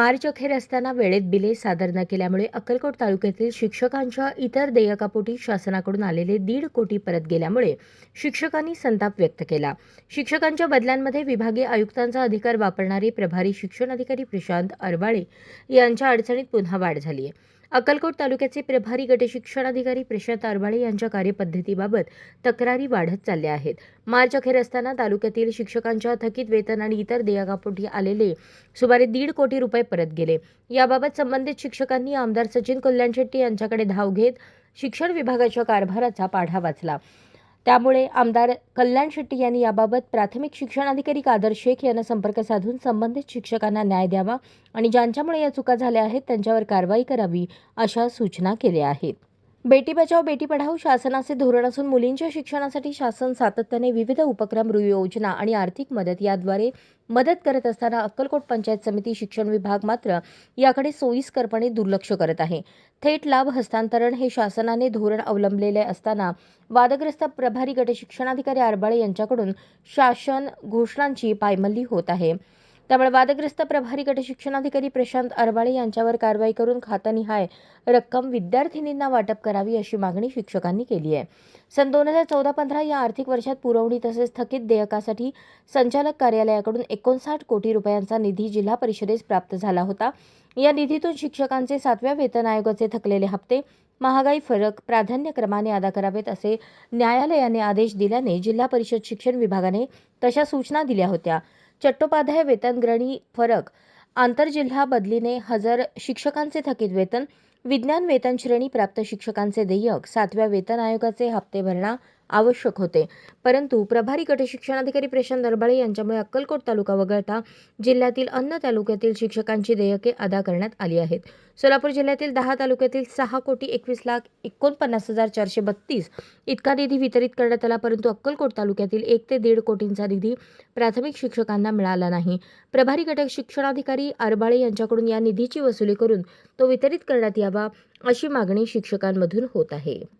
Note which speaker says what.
Speaker 1: मार्च अखेर असताना वेळेत बिले सादर न केल्यामुळे अक्कलकोट तालुक्यातील शिक्षकांच्या इतर देयकापोटी शासनाकडून आलेले दीड कोटी परत गेल्यामुळे शिक्षकांनी संताप व्यक्त केला. शिक्षकांच्या बदल्यांमध्ये विभागीय आयुक्तांचा अधिकार वापरणारे प्रभारी शिक्षण अधिकारी प्रशांत अरबाळे यांच्या अडचणीत पुन्हा वाढ झाली आहे अक्कलकोट तालुक्याचे प्रभारी गटशिक्षणाधिकारी प्रशांत आरबाळे यांच्या कार्यपद्धतीबाबत तक्रारी वाढत चालल्या आहेत. मार्च अखेर असताना तालुक्यातील शिक्षकांच्या थकीत वेतन आणि इतर देयकापोटी आलेले सुमारे दीड कोटी रुपये परत गेले. याबाबत संबंधित शिक्षकांनी आमदार सचिन कल्याण शेट्टी यांच्याकडे धाव घेत शिक्षण विभागाच्या कारभाराचा पाढा वाचला. त्यामुळे आमदार कल्याण शेट्टी यांनी याबाबत प्राथमिक शिक्षणाधिकारी कादर शेख यांना संपर्क साधून संबंधित शिक्षकांना न्याय द्यावा आणि ज्यांच्यामुळे या चुका झाल्या आहेत त्यांच्यावर कारवाई करावी अशा सूचना केल्या आहेत. बेटी बचाव बेटी पढाओ शासनाचे धोरण असून मुलींच्या शिक्षणासाठी शासन सातत्याने विविध उपक्रम योजना आणि आर्थिक मदत याद्वारे मदत करत असताना अक्कलकोट पंचायत समिती शिक्षण विभाग मात्र याकडे सोयीस्करपणे दुर्लक्ष करत आहे. थेट लाभ हस्तांतरण हे शासनाने धोरण अवलंबलेले असताना वादग्रस्त प्रभारी गट शिक्षणाधिकारी आरबाळे यांच्याकडून शासन घोषणांची पायमल्ली होत आहे. त्यामुळे वादग्रस्त प्रभारी गट शिक्षणाधिकारी प्रशांत अरबाळे यांच्यावर कारवाई करून खातानिहाय रक्कम विद्यार्थिनींना वाटप करावी अशी मागणी शिक्षकांनी केली आहे. सन दोन हजार चौदा पंधरा या आर्थिक वर्षात पुरवणी तसेच थकीत देयकासाठी संचालक कार्यालयाकडून एकोणसाठ कोटी रुपयांचा निधी जिल्हा परिषदेस प्राप्त झाला होता. या निधीतून शिक्षकांचे सातव्या वेतन आयोगाचे थकलेले हप्ते महागाई फरक प्राधान्यक्रमाने अदा करावेत असे न्यायालयाने आदेश दिल्याने जिल्हा परिषद शिक्षण विभागाने तशा सूचना दिल्या होत्या. चट्टोपाध्याय वेतनग्रणी फरक. आंतरजिल्हा बदलीने हजर शिक्षकांचे थकीत वेतन. विज्ञान वेतन श्रेणी प्राप्त शिक्षकांचे देयक. सातव्या वेतन आयोगाचे हप्ते भरणा. आवश्यक होते. परंतु प्रभारी गटशिक्षणाधिकारी प्रशांत दरबाळे यांच्यामुळे अक्कलकोट तालुका वगळता जिल्ह्यातील अन्य तालुक्यातील शिक्षकांची देयके अदा करण्यात आली आहेत. सोलापूर जिल्ह्यातील दहा तालुक्यातील सहा कोटी एकवीस लाख एकोणपन्नास हजार चारशे बत्तीस इतका निधी वितरित करण्यात आला परंतु अक्कलकोट तालुक्यातील एक ते दीड कोटींचा निधी प्राथमिक शिक्षकांना मिळाला नाही. प्रभारी गट शिक्षणाधिकारी आरबाळे यांच्याकडून या निधीची वसुली करून तो वितरित करण्यात यावा अशी मागणी शिक्षकांमधून होत आहे.